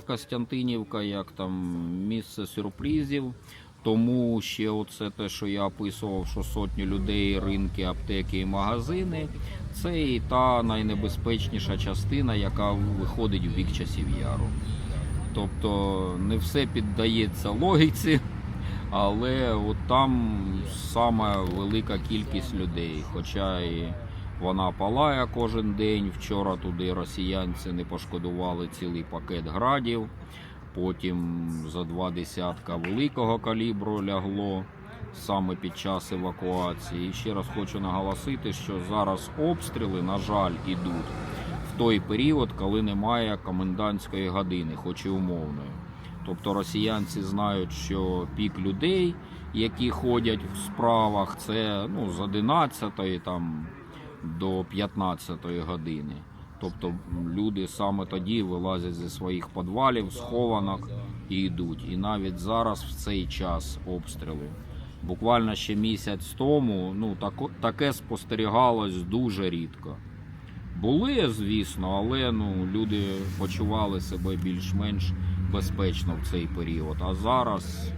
Костянтинівка як там місце сюрпризів. Тому ще оце те, що я описував, що сотні людей, ринки, аптеки і магазини, це і та найнебезпечніша частина, яка виходить в бік часів яру. Тобто не все піддається логіці, але от там сама велика кількість людей. Хоча і вона палає кожен день. Вчора туди росіянці не пошкодували цілий пакет градів. Потім за два десятка великого калібру лягло саме під час евакуації. І ще раз хочу наголосити, що зараз обстріли, на жаль, ідуть в той період, коли немає комендантської години, хоч і умовної. Тобто росіянці знають, що пік людей, які ходять в справах, це ну, з 11 там, до 15 години. Тобто люди саме тоді вилазять зі своїх підвалів, схованок і йдуть. І навіть зараз в цей час обстріли. Буквально ще місяць тому ну, тако- таке спостерігалось дуже рідко. Були, звісно, але ну, люди почували себе більш-менш безпечно в цей період. А зараз